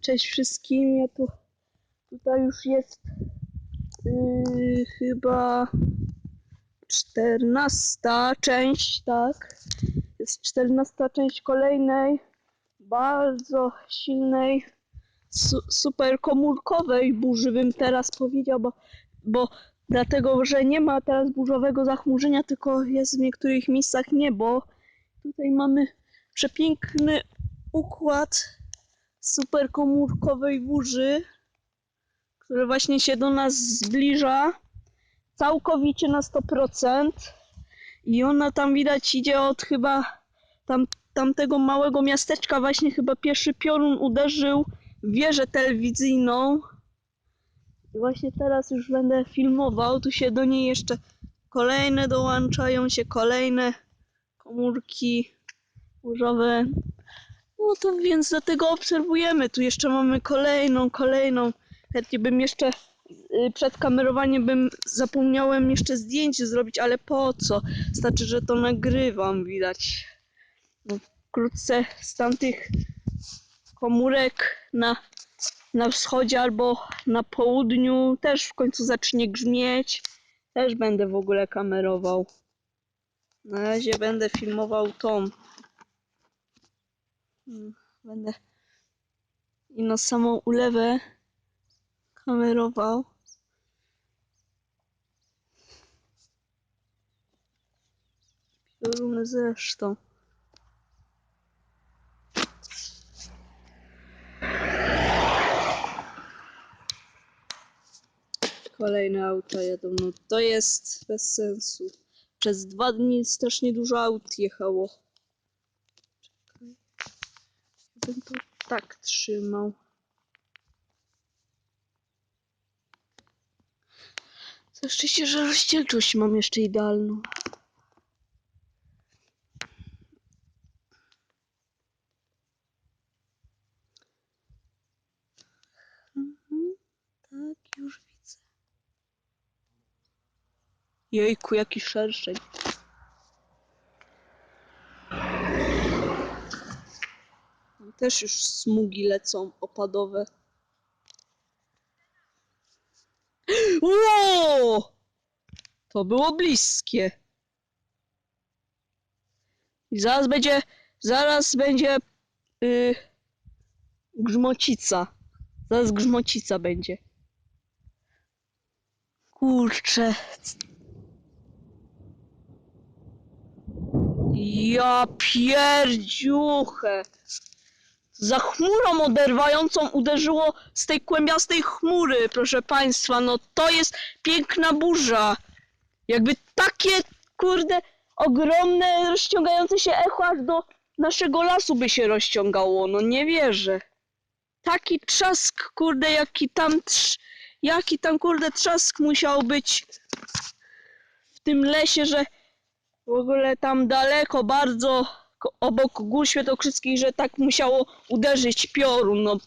Cześć wszystkim, ja tu tutaj już jest yy, chyba czternasta część, tak? Jest czternasta część kolejnej bardzo silnej su super burzy bym teraz powiedział, bo, bo dlatego, że nie ma teraz burzowego zachmurzenia, tylko jest w niektórych miejscach niebo. Tutaj mamy przepiękny układ superkomórkowej burzy, który właśnie się do nas zbliża całkowicie na 100%. I ona tam widać idzie od chyba tam, tamtego małego miasteczka, właśnie chyba pierwszy piorun uderzył w wieżę telewizyjną. I właśnie teraz już będę filmował, tu się do niej jeszcze kolejne dołączają się, kolejne komórki burzowe. No to więc dlatego obserwujemy. Tu jeszcze mamy kolejną, kolejną. Chętnie bym jeszcze y, przed kamerowaniem bym zapomniałem jeszcze zdjęcie zrobić, ale po co? Znaczy, że to nagrywam, widać. No, wkrótce z tamtych komórek na, na wschodzie albo na południu też w końcu zacznie grzmieć. Też będę w ogóle kamerował. Na razie będę filmował tą. Mm, Będę i na samą ulewę kamerował. Pioruny zresztą. Kolejne auta jadą. No to jest bez sensu. Przez dwa dni strasznie dużo aut jechało. Bym to tak trzymał. Co szczęście, że rozdzielczość mam jeszcze idealną. Mhm, tak, już widzę. Jejku, jaki szerszeń. Też już smugi lecą opadowe. Ło! To było bliskie. I zaraz będzie, zaraz będzie yy, grzmocica. Zaraz grzmocica będzie. Kurczę. Ja pierdziuchę. Za chmurą oderwającą uderzyło z tej kłębiastej chmury, proszę państwa. No to jest piękna burza. Jakby takie, kurde, ogromne, rozciągające się echo aż do naszego lasu by się rozciągało. No nie wierzę. Taki trzask, kurde, jaki tam, jaki tam, kurde, trzask musiał być w tym lesie, że w ogóle tam daleko, bardzo obok gór świętokrzyskich, że tak musiało uderzyć piorun. No,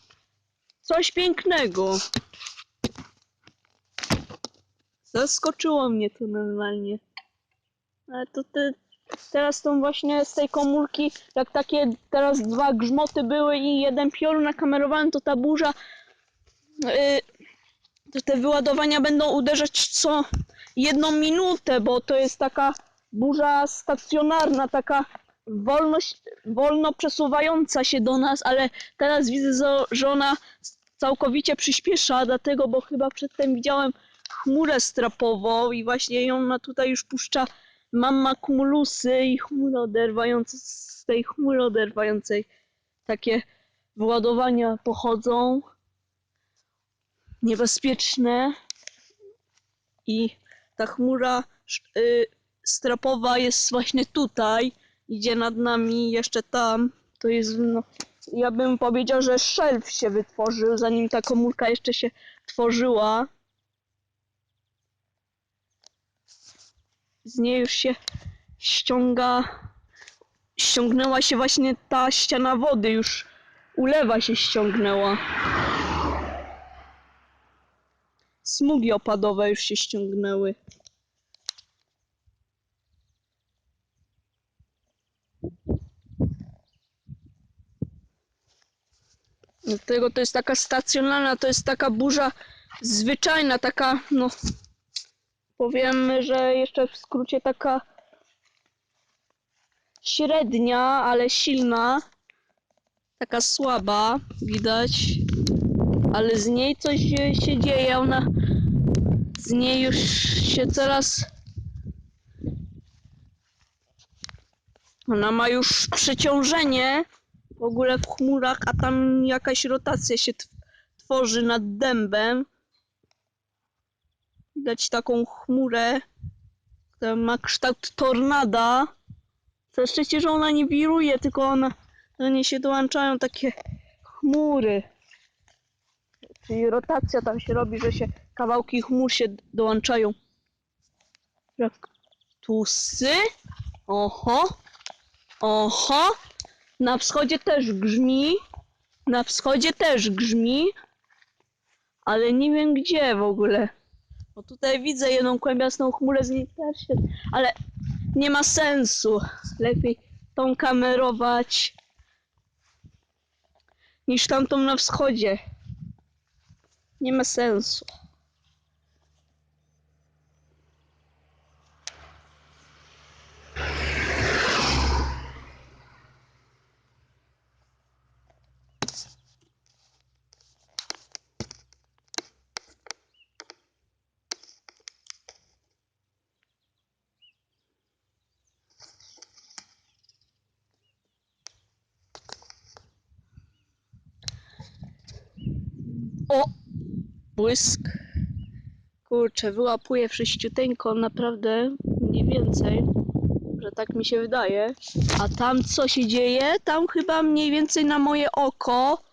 coś pięknego. Zaskoczyło mnie to normalnie. Ale to te, teraz tą właśnie z tej komórki, jak takie teraz dwa grzmoty były i jeden piorun nakamerowałem, to ta burza, yy, to te wyładowania będą uderzać co jedną minutę, bo to jest taka burza stacjonarna, taka wolność, wolno przesuwająca się do nas, ale teraz widzę, że ona całkowicie przyspiesza, dlatego, bo chyba przedtem widziałem chmurę strapową i właśnie ona tutaj już puszcza mamma kumulusy i chmury oderwające, z tej chmury oderwającej takie wyładowania pochodzą niebezpieczne. I ta chmura y, strapowa jest właśnie tutaj, idzie nad nami, jeszcze tam. To jest, no, ja bym powiedział, że szelf się wytworzył, zanim ta komórka jeszcze się tworzyła. Z niej już się ściąga, ściągnęła się właśnie ta ściana wody, już ulewa się ściągnęła. Smugi opadowe już się ściągnęły. Dlatego to jest taka stacjonarna, to jest taka burza zwyczajna, taka, no, powiemy, że jeszcze w skrócie taka średnia, ale silna, taka słaba, widać, ale z niej coś się, się dzieje, ona, z niej już się coraz, ona ma już przeciążenie, w ogóle w chmurach, a tam jakaś rotacja się tw- tworzy nad dębem. Widać taką chmurę, która ma kształt tornada. Co szczęście, że ona nie wiruje, tylko ona, do niej się dołączają takie chmury. Czyli rotacja tam się robi, że się kawałki chmur się dołączają. Tusy. Oho. Oho. Na wschodzie też grzmi. Na wschodzie też grzmi. Ale nie wiem gdzie w ogóle. Bo tutaj widzę jedną kłębiastą chmurę z niej też się... Ale nie ma sensu. Lepiej tą kamerować niż tamtą na wschodzie. Nie ma sensu. Błysk. Kurczę, wyłapuję wszyściuteńko, naprawdę mniej więcej, że tak mi się wydaje. A tam co się dzieje? Tam chyba mniej więcej na moje oko,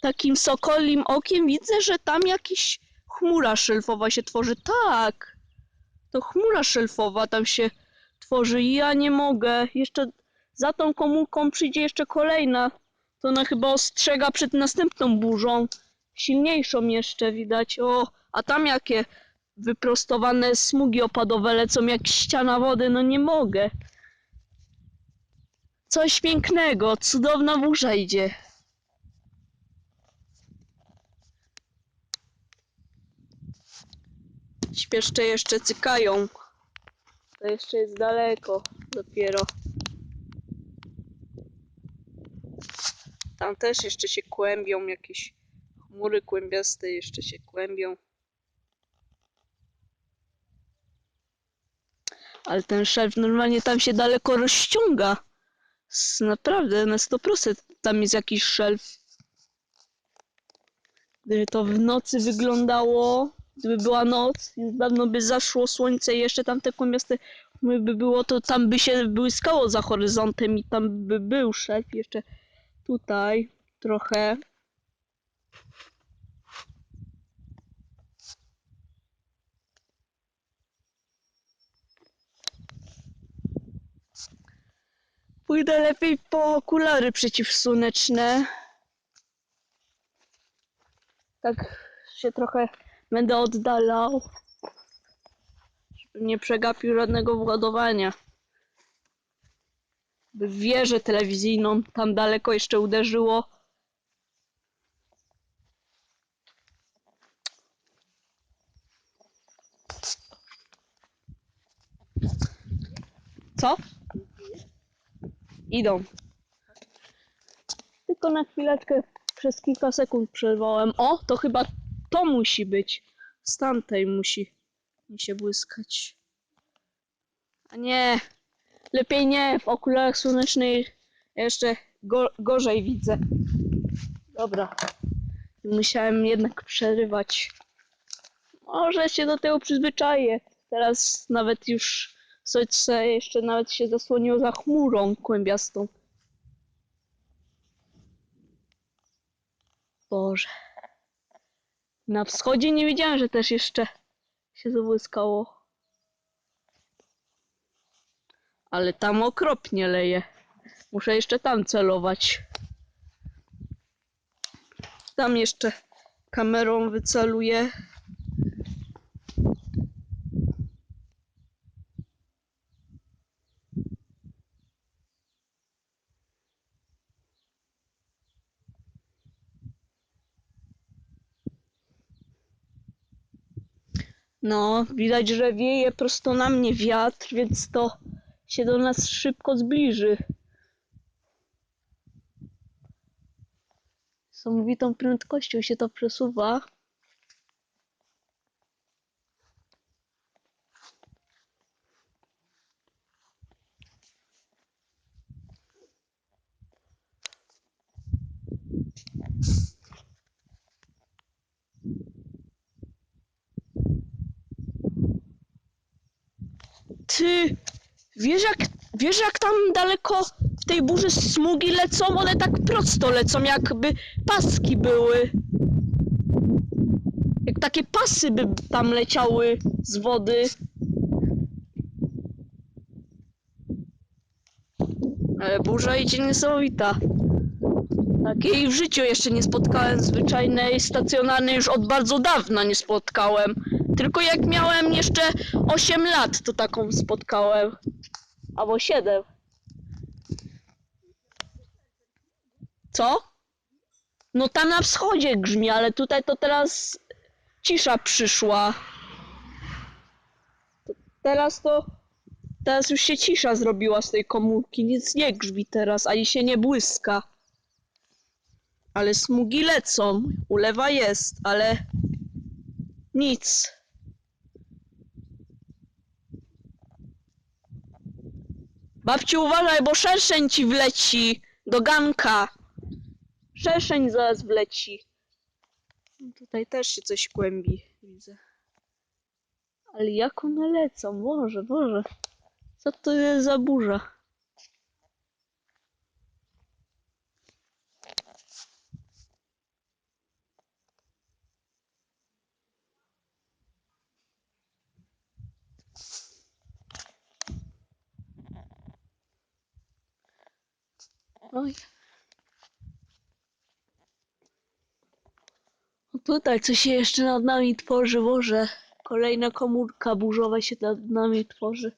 takim sokolim okiem widzę, że tam jakiś chmura szelfowa się tworzy. Tak! To chmura szelfowa tam się tworzy i ja nie mogę. Jeszcze za tą komórką przyjdzie jeszcze kolejna. To ona chyba ostrzega przed następną burzą silniejszą jeszcze widać. O, a tam jakie wyprostowane smugi opadowe lecą jak ściana wody, no nie mogę. Coś pięknego, cudowna burza idzie. Śpieszcze jeszcze cykają. To jeszcze jest daleko dopiero. Tam też jeszcze się kłębią jakieś Chmury kłębiaste jeszcze się kłębią. Ale ten szef normalnie tam się daleko rozciąga. Naprawdę, na 100% tam jest jakiś szelf. Gdyby to w nocy wyglądało, gdyby była noc, już dawno by zaszło słońce i jeszcze tam te kłębiaste by było, to tam by się błyskało za horyzontem i tam by był szelf. Jeszcze tutaj trochę. Pójdę lepiej po okulary przeciwsłoneczne. Tak się trochę będę oddalał. Żeby nie przegapił żadnego władowania. By wieżę telewizyjną tam daleko jeszcze uderzyło. Co? Idą. Tylko na chwileczkę przez kilka sekund przerwałem. O, to chyba to musi być. Z tamtej musi mi się błyskać. A nie. Lepiej nie. W okularach słonecznych jeszcze go, gorzej widzę. Dobra. Musiałem jednak przerywać. Może się do tego przyzwyczaję. Teraz nawet już słońce jeszcze nawet się zasłoniło za chmurą kłębiastą. Boże. Na wschodzie nie wiedziałem, że też jeszcze się zabłyskało. Ale tam okropnie leje. Muszę jeszcze tam celować. Tam jeszcze kamerą wyceluję. No, widać, że wieje prosto na mnie wiatr, więc to się do nas szybko zbliży. Niesamowitą prędkością się to przesuwa. Ty, wiesz jak, wiesz jak tam daleko w tej burzy smugi lecą? One tak prosto lecą, jakby paski były. Jak takie pasy by tam leciały z wody. Ale burza idzie niesamowita. Takiej w życiu jeszcze nie spotkałem zwyczajnej, stacjonarnej już od bardzo dawna nie spotkałem. Tylko jak miałem jeszcze 8 lat, to taką spotkałem. Albo 7. Co? No tam na wschodzie grzmi, ale tutaj to teraz cisza przyszła. Teraz to. Teraz już się cisza zrobiła z tej komórki. Nic nie grzmi teraz, ani się nie błyska. Ale smugi lecą. Ulewa jest, ale nic. Babciu, uważaj, bo szerszeń ci wleci do ganka. Szerszeń zaraz wleci. No Tutaj też się coś kłębi, widzę. Ale jak one lecą? Boże, Boże. Co to jest za burza? Oj. O tutaj coś się jeszcze nad nami tworzy, Boże. Kolejna komórka burzowa się nad nami tworzy.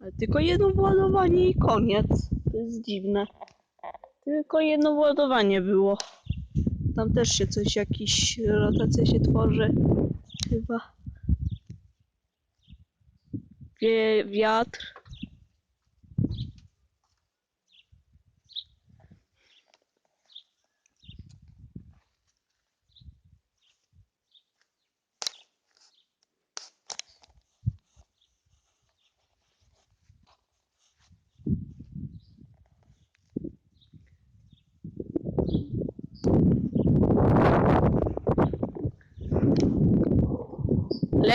Ale tylko jedno władowanie i koniec. To jest dziwne. Tylko jedno władowanie było. Tam też się coś, jakiś rotacja się tworzy. Chyba. Wiatr.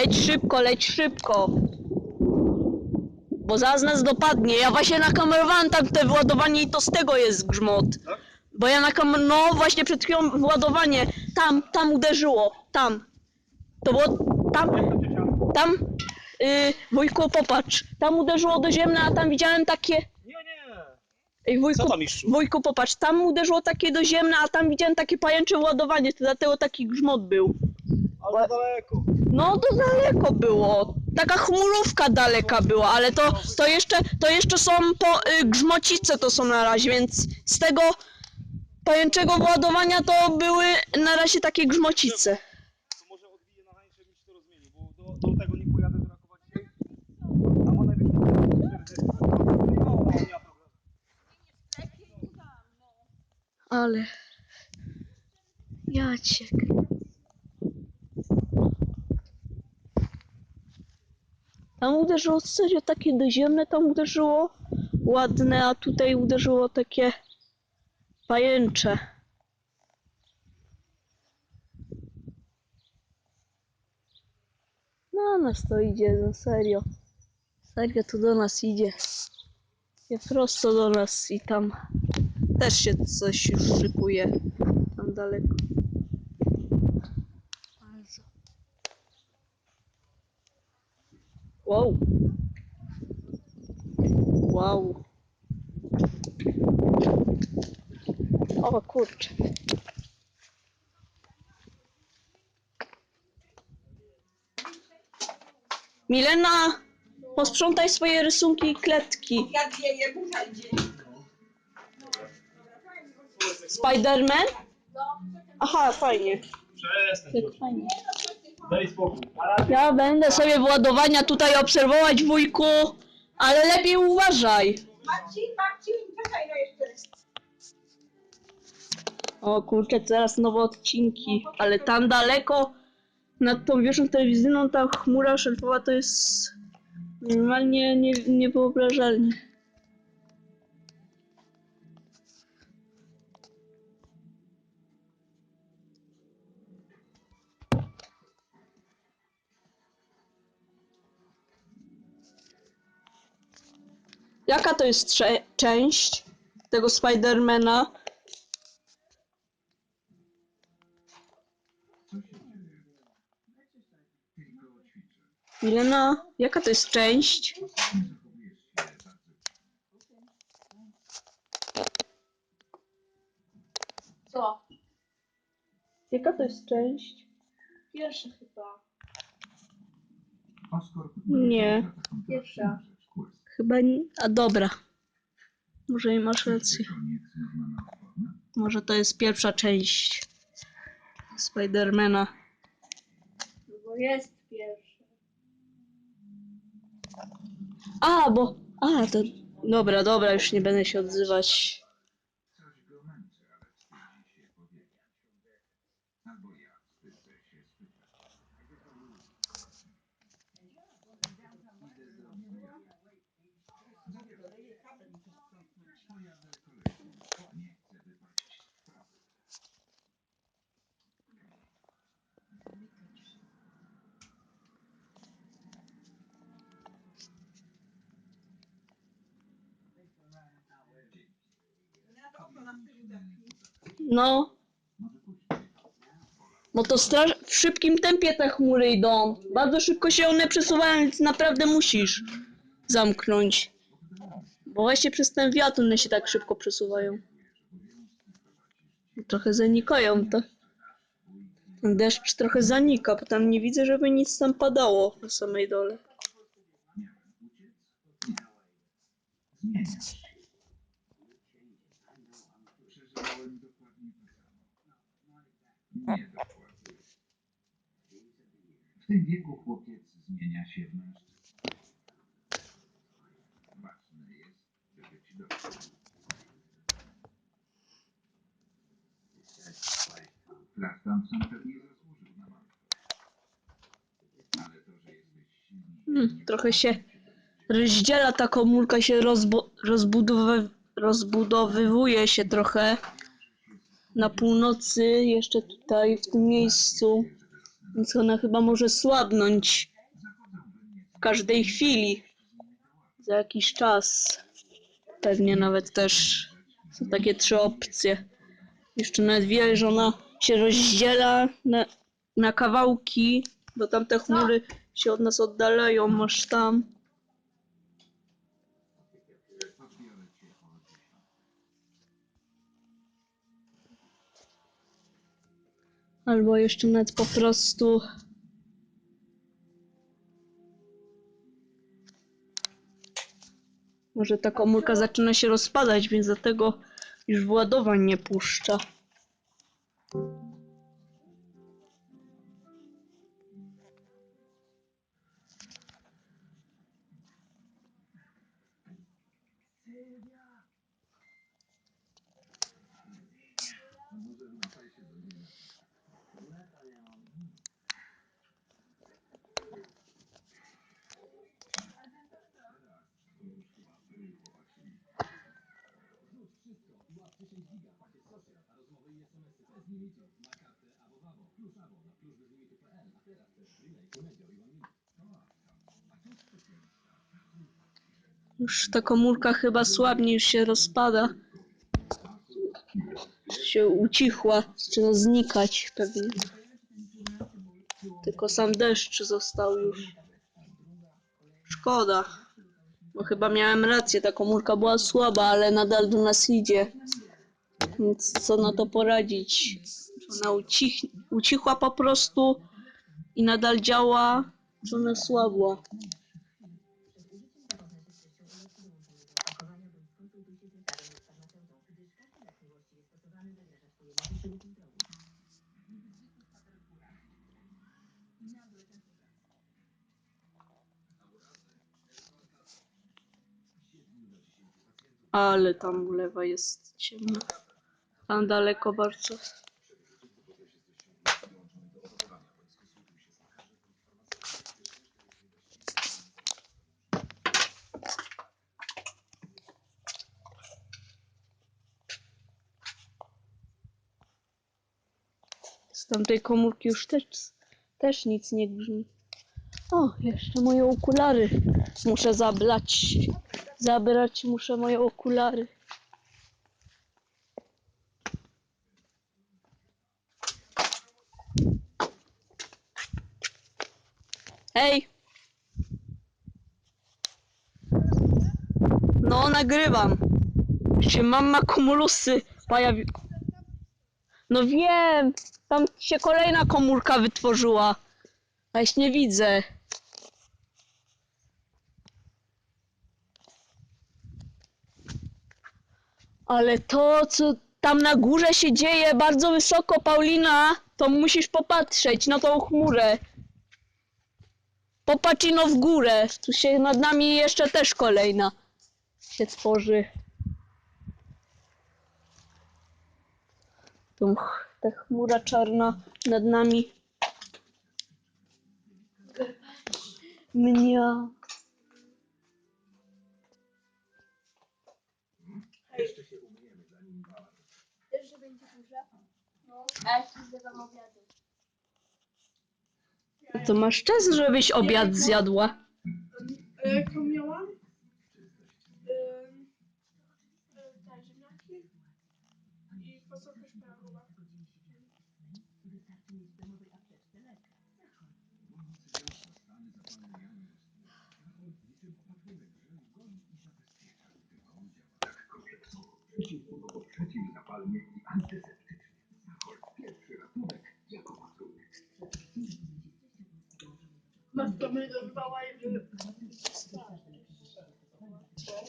Leć szybko, leć szybko. Bo zaraz nas dopadnie. Ja właśnie nakamerowałem tam te wyładowanie i to z tego jest grzmot. Bo ja nakam... No właśnie przed chwilą wyładowanie. Tam, tam uderzyło. Tam. To było... Tam... Tam... Yy, wujku, popatrz. Tam uderzyło do ziemna, a tam widziałem takie... Nie, nie. Ej, wujku, Co tam mistrzu? wujku, popatrz. Tam uderzyło takie do ziemna, a tam widziałem takie pajęcze ładowanie. To dlatego taki grzmot był. Ale daleko. No to daleko było. Taka chmurówka daleka była, ale to, to jeszcze to jeszcze są po y, grzmocice to są na razie, więc z tego pajęczego władowania to były na razie takie grzmocice. To może odbiję na hańcze, mi się to rozmieni, bo do, do tego nie pojadę do Rakowa dzisiaj. Tam one wyjdzie 40. No, no, nie ma problemu. Ale Jaciek. Tam uderzyło serio takie doziemne, tam uderzyło ładne, a tutaj uderzyło takie pajęcze. Na nas to idzie, no serio. Serio to do nas idzie. Nie prosto do nas i tam też się coś już szykuje. Tam daleko. Bardzo. Wow. Wow. O kurczę. Milena, posprzątaj swoje rysunki i kletki. Jak idzie. Spiderman? Aha, fajnie. Przestań, fajnie. Daj spokój. Ja będę sobie władowania tutaj obserwować, wujku, ale lepiej uważaj. Marcin, Marcin, czekaj no jeszcze. O kurczę, teraz nowe odcinki, ale tam daleko nad tą wieżą telewizyjną ta chmura szelfowa to jest normalnie nie, niewyobrażalnie. Jaka to jest część tego Spidermana? Milena, jaka to jest część? Co? Jaka to jest część? Pierwsza chyba. Nie. Pierwsza. Chyba nie. A dobra. Może i masz rację. Może to jest pierwsza część Spidermana. No bo jest pierwsza. A, bo. A, to. Dobra, dobra, już nie będę się odzywać. Coś go męczy, ale wstydzi się powiedzieć. Albo ja wstydzę się spytać. Pojadę kolejną. Nie chcę wypaść z sprawy. No. No to straż... w szybkim tempie te chmury idą. Bardzo szybko się one przesuwają, więc naprawdę musisz zamknąć. Bo właśnie przez ten wiatr one się tak szybko przesuwają. Trochę zanikają to. Ten deszcz trochę zanika, bo tam nie widzę, żeby nic tam padało na samej dole. Zmienia się. Przeżyłem dokładnie to samo. Nie dokładnie. W tym wieku chłopiec zmienia się w mężczyznę. Ważne jest, by być dobrym. Flasztan sam pewnie zasłużył na matkę. Ale to, że jesteś silny... Hmm, trochę się rozdziela ta komórka, się rozbu rozbudowy rozbudowywuje się trochę na północy, jeszcze tutaj w tym miejscu, więc ona chyba może słabnąć w każdej chwili, za jakiś czas. Pewnie nawet też są takie trzy opcje. Jeszcze nawet wie, że ona się rozdziela na, na kawałki, bo tamte chmury się od nas oddalają aż tam. Albo jeszcze nawet po prostu. Może ta komórka zaczyna się rozpadać, więc dlatego już władowań nie puszcza. Już ta komórka chyba słabnie, już się rozpada. Się ucichła, zaczyna znikać pewnie. Tylko sam deszcz został już. Szkoda. Bo chyba miałem rację, ta komórka była słaba, ale nadal do nas idzie. Więc co na to poradzić? Ona ucich ucichła po prostu i nadal działa, czy ona słabła. Ale tam ulewa jest ciemna. Tam daleko bardzo. Tamtej komórki już też, też nic nie grzmi. O, jeszcze moje okulary. Muszę zabrać. Zabrać muszę moje okulary. Hej! No, nagrywam. Się mama kumulusy pojawi... No wiem! Tam się kolejna komórka wytworzyła. A nie widzę. Ale to, co tam na górze się dzieje, bardzo wysoko, Paulina, to musisz popatrzeć na tą chmurę. Popatrz ino w górę. Tu się nad nami jeszcze też kolejna się tworzy. Tu ch- ta chmura czarna nad nami. Mnie. To masz czas, żebyś obiad zjadła. A jaką miałam? Ym, y, te ziemniaki i fasolkę szparagowa. Zachol pierwszy ratunek jako mnie i.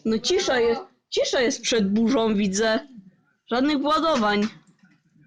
No cisza jest, cisza jest przed burzą, widzę. Żadnych władowań.